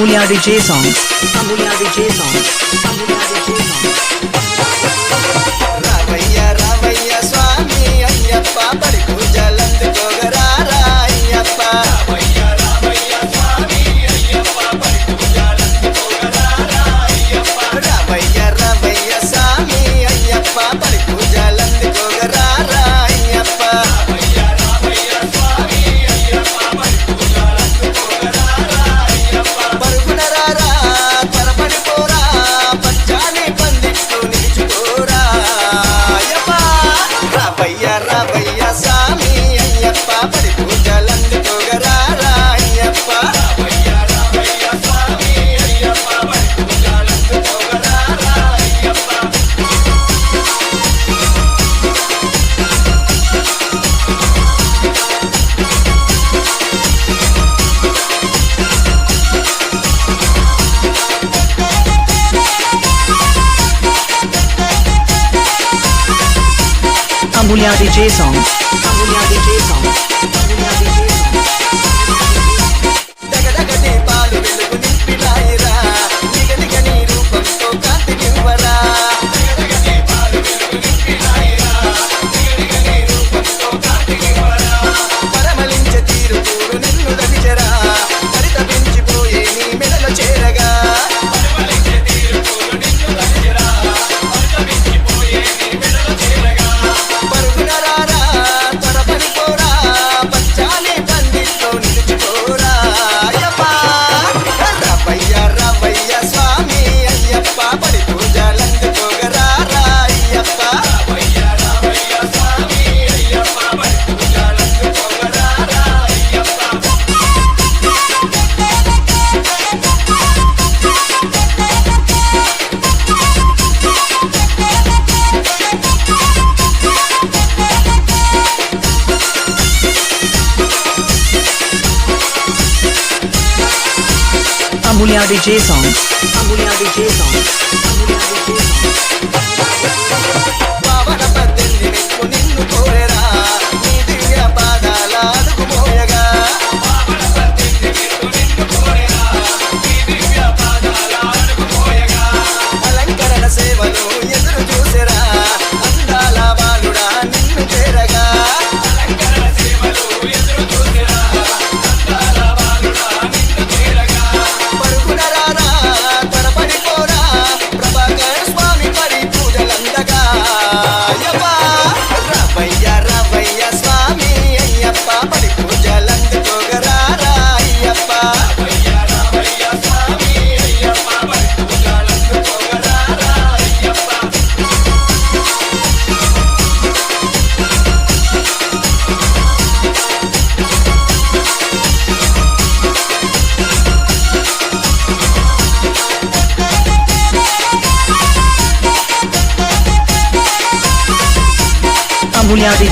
Amulya DJ songs. Amulya DJ songs. Kamulia DJ Songs. Kamulia DJ Dunya DJ songs. Dunya DJ songs.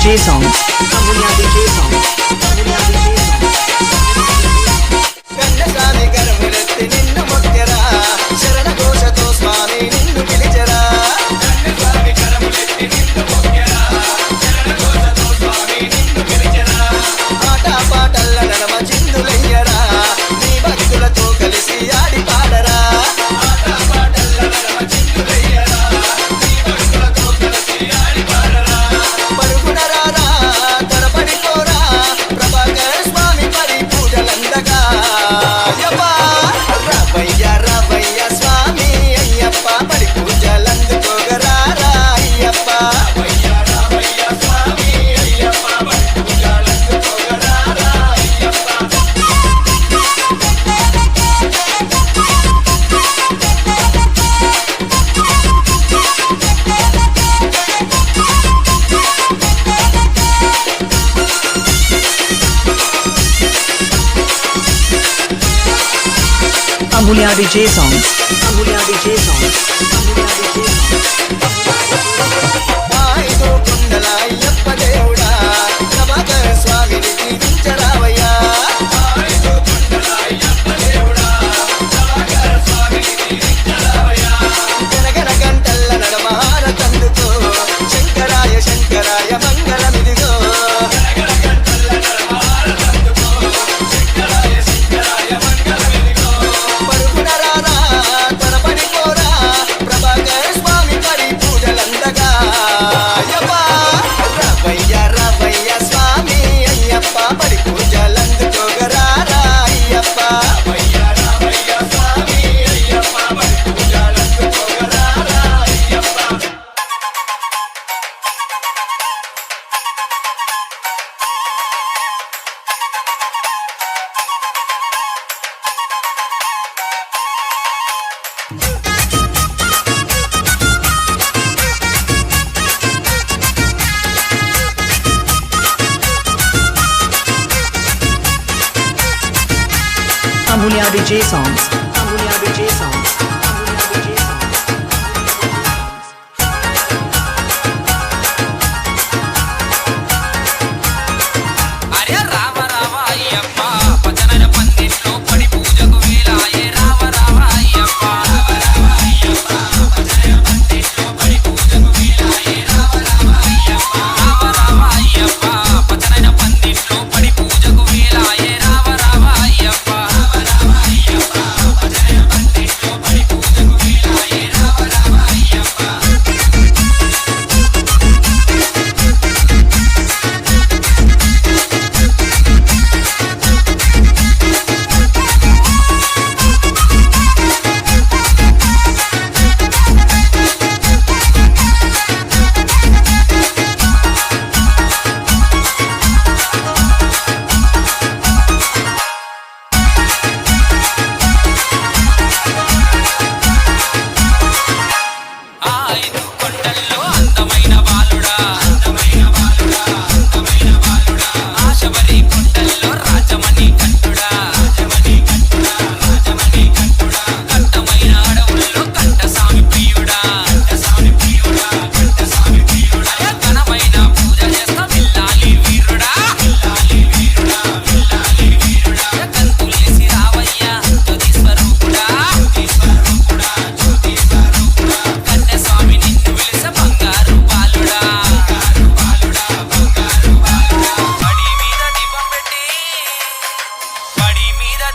Jason. A DJ Song. Amulya DJ songs. Amulya DJ songs. Amulya DJ songs. DJ songs.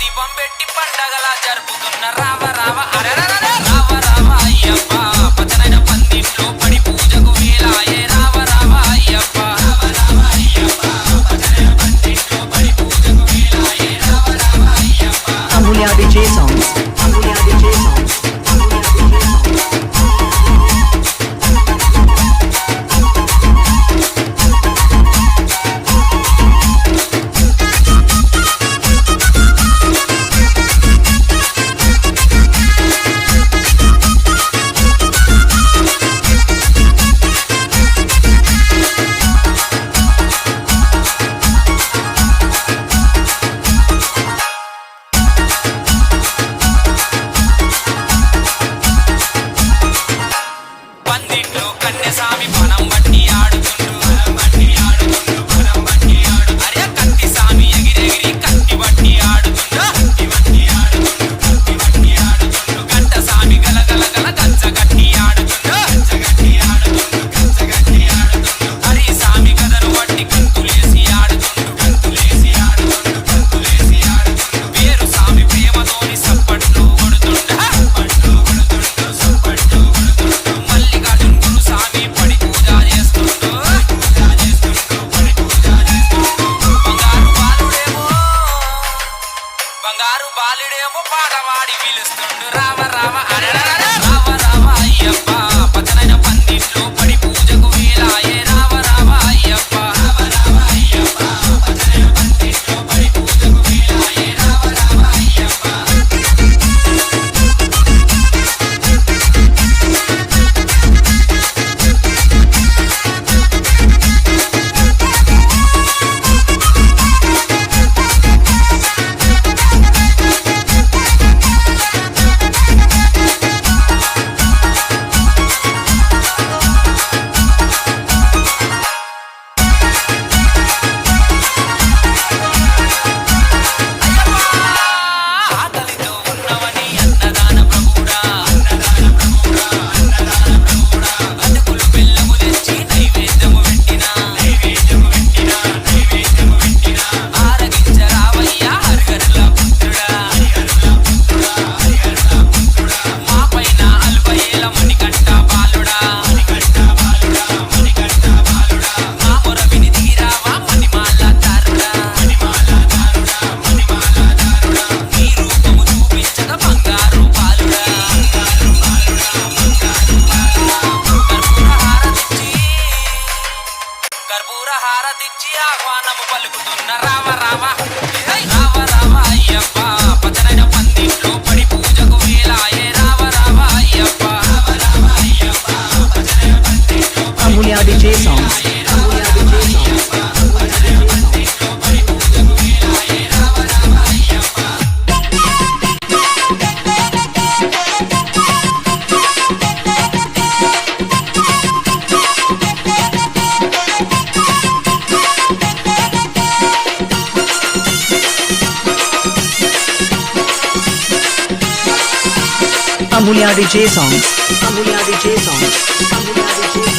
దీపం పెట్టి పండగలా జరుపుతున్న రావ రావ అరే రావ రావ Ayyappa. Amulya DJ songs. Amulya DJ songs. Amulya DJ songs.